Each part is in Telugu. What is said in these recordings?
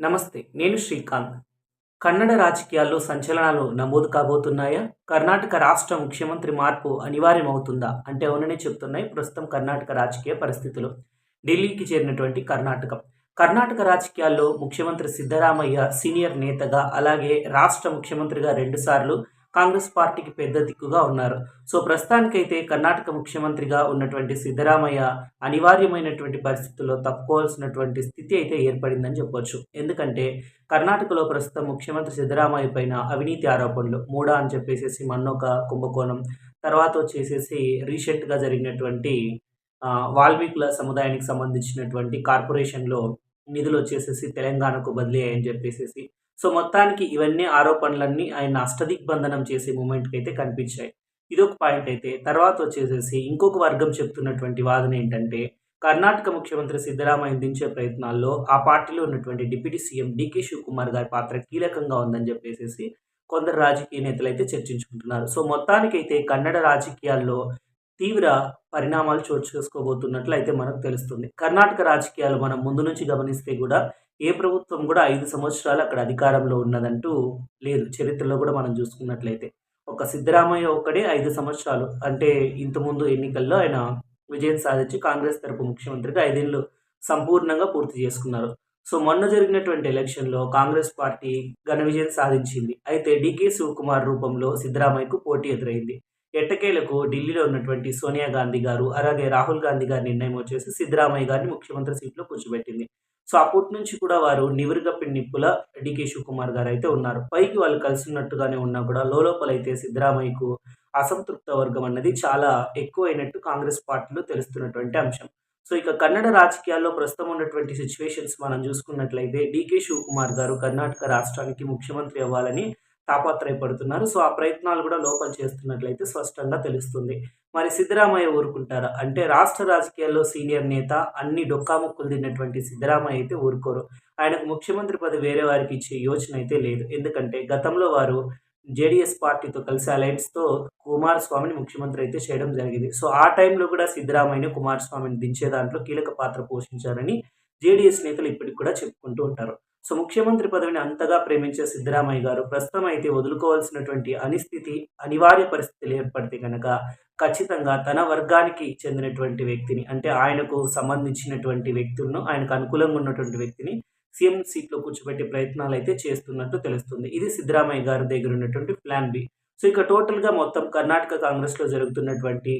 నమస్తే నేను శ్రీకాంత్. కన్నడ రాజకీయాల్లో సంచలనాలు నమోదు కాబోతున్నాయా? కర్ణాటక రాష్ట్ర ముఖ్యమంత్రి మార్పు అనివార్యమవుతుందా? అంటే అవుననే చెప్తున్నాయి ప్రస్తుతం కర్ణాటక రాజకీయ పరిస్థితులు. ఢిల్లీకి చేరినటువంటి కర్ణాటక. కర్ణాటక రాజకీయాల్లో ముఖ్యమంత్రి సిద్ధరామయ్య సీనియర్ నేతగా అలాగే రాష్ట్ర ముఖ్యమంత్రిగా రెండుసార్లు కాంగ్రెస్ పార్టీకి పెద్ద దిక్కుగా ఉన్నారు. సో ప్రస్తుతానికైతే కర్ణాటక ముఖ్యమంత్రిగా ఉన్నటువంటి సిద్ధరామయ్య అనివార్యమైనటువంటి పరిస్థితుల్లో తప్పుకోవాల్సినటువంటి స్థితి అయితే ఏర్పడిందని చెప్పొచ్చు. ఎందుకంటే కర్ణాటకలో ప్రస్తుతం ముఖ్యమంత్రి సిద్ధరామయ్య పైన అవినీతి ఆరోపణలు మూడా అని చెప్పేసేసి మన్నొక కుంభకోణం తర్వాత వచ్చేసేసి రీసెంట్గా జరిగినటువంటి వాల్మీకుల సముదాయానికి సంబంధించినటువంటి కార్పొరేషన్లో నిధులు వచ్చేసేసి తెలంగాణకు బదిలీ అయ్యని చెప్పేసేసి సో మొత్తానికి ఇవన్నీ ఆరోపణలన్నీ ఆయన అష్టదిగ్బంధనం చేసే మూమెంట్కి అయితే కనిపించాయి. ఇదొక పాయింట్ అయితే. తర్వాత వచ్చేసేసి ఇంకొక వర్గం చెప్తున్నటువంటి వాదన ఏంటంటే కర్ణాటక ముఖ్యమంత్రి సిద్ధరామయ్య దించే ప్రయత్నాల్లో ఆ పార్టీలో ఉన్నటువంటి డిప్యూటీ సీఎం డికే శివకుమార్ గారి పాత్ర కీలకంగా ఉందని చెప్పేసి కొందరు రాజకీయ నేతలు అయితే చర్చించుకుంటున్నారు. సో మొత్తానికైతే కన్నడ రాజకీయాల్లో తీవ్ర పరిణామాలు చోటు చేసుకోబోతున్నట్లు అయితే మనకు తెలుస్తుంది. కర్ణాటక రాజకీయాలు మనం ముందు నుంచి గమనిస్తే కూడా ఏ ప్రభుత్వం కూడా ఐదు సంవత్సరాలు అక్కడ అధికారంలో ఉన్నదంటూ లేదు. చరిత్రలో కూడా మనం చూసుకున్నట్లయితే. ఒక సిద్ధరామయ్య ఒక్కడే ఐదు సంవత్సరాలు. అంటే ఇంతకుముందు ఎన్నికల్లో ఆయన విజయం సాధించి కాంగ్రెస్ తరపు ముఖ్యమంత్రిగా ఐదేళ్ళు సంపూర్ణంగా పూర్తి చేసుకున్నారు. సో మొన్న జరిగినటువంటి ఎలక్షన్లో కాంగ్రెస్ పార్టీ ఘన విజయం సాధించింది. అయితే డీకే శివకుమార్ రూపంలో సిద్ధరామయ్యకు పోటీ ఎదురైంది. ఎట్టకేలకు ఢిల్లీలో ఉన్నటువంటి సోనియా గాంధీ గారు అలాగే రాహుల్ గాంధీ గారి నిర్ణయం వచ్చేసి సిద్ధరామయ్య గారిని ముఖ్యమంత్రి సీట్లో కూర్చోబెట్టింది. సో అప్పటి నుంచి కూడా వారు నివురుగప్పిన నిప్పుల డికే శివకుమార్ గారు అయితే ఉన్నారు. పైకి వాళ్ళు కలిసి ఉన్నట్టుగానే ఉన్నా కూడా లోపల అయితే సిద్ధరామయ్యకు అసంతృప్త వర్గం అన్నది చాలా ఎక్కువైనట్టు కాంగ్రెస్ పార్టీలో తెలుస్తున్నటువంటి అంశం. సో ఇక కన్నడ రాజకీయాల్లో ప్రస్తుతం ఉన్నటువంటి సిచ్యువేషన్స్ మనం చూసుకున్నట్లయితే డికే శివకుమార్ గారు కర్ణాటక రాష్ట్రానికి ముఖ్యమంత్రి అవ్వాలని తాపత్రయపడుతున్నారు. సో ఆ ప్రయత్నాలు కూడా లోపల చేస్తున్నట్లయితే స్పష్టంగా తెలుస్తుంది. మరి సిద్ధరామయ్య ఊరుకుంటారా. అంటే రాష్ట్ర రాజకీయాల్లో సీనియర్ నేత అన్ని డొక్కాముక్కులు తిన్నటువంటి సిద్ధరామయ్య అయితే ఊరుకోరు. ఆయనకు ముఖ్యమంత్రి పదవి వేరే వారికి ఇచ్చే యోచన అయితే లేదు. ఎందుకంటే గతంలో వారు జేడీఎస్ పార్టీతో కలిసి అలయన్స్తో కుమారస్వామిని ముఖ్యమంత్రి అయితే చేయడం జరిగింది. సో ఆ టైంలో కూడా సిద్ధరామయ్యని కుమారస్వామిని దించే దాంట్లో కీలక పాత్ర పోషించారని జేడీఎస్ నేతలు ఇప్పటికి కూడా చెప్పుకుంటూ ఉంటారు. సో ముఖ్యమంత్రి పదవిని అంతగా ప్రేమించే సిద్ధరామయ్య గారు ప్రస్తుతం అయితే వదులుకోవాల్సినటువంటి అనిస్థితి అనివార్య పరిస్థితులు ఏర్పడితే కనుక ఖచ్చితంగా తన వర్గానికి చెందినటువంటి వ్యక్తిని అంటే ఆయనకు సంబంధించినటువంటి వ్యక్తులను ఆయనకు అనుకూలంగా ఉన్నటువంటి వ్యక్తిని సీఎం సీట్లో కూర్చోబెట్టే ప్రయత్నాలు అయితే చేస్తున్నట్టు తెలుస్తుంది. ఇది సిద్ధరామయ్య గారి దగ్గర ఉన్నటువంటి ప్లాన్ బి. సో ఇక టోటల్గా మొత్తం కర్ణాటక కాంగ్రెస్లో జరుగుతున్నటువంటి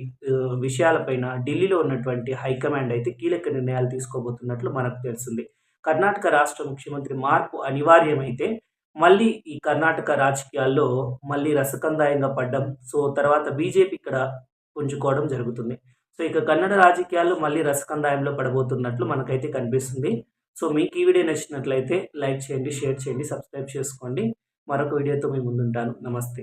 విషయాలపైన ఢిల్లీలో ఉన్నటువంటి హైకమాండ్ అయితే కీలక నిర్ణయాలు తీసుకోబోతున్నట్లు మనకు తెలిసింది కర్ణాటక రాష్ట్ర ముఖ్యమంత్రి మార్పు అనివార్యమైతే మళ్ళీ ఈ కర్ణాటక రాజకీయాల్లో మళ్ళీ రసకందాయంగా పడ్డం సో తర్వాత బీజేపీ ఇక్కడ పుంజుకోవడం జరుగుతుంది. సో ఇక కన్నడ రాజకీయాలు మళ్ళీ రసకందాయంలో పడబోతున్నట్లు మనకైతే కనిపిస్తుంది. సో మీకు ఈ వీడియో నచ్చినట్లయితే లైక్ చేయండి షేర్ చేయండి సబ్స్క్రైబ్ చేసుకోండి. మరొక వీడియోతో మీ ముందుంటాను. నమస్తే.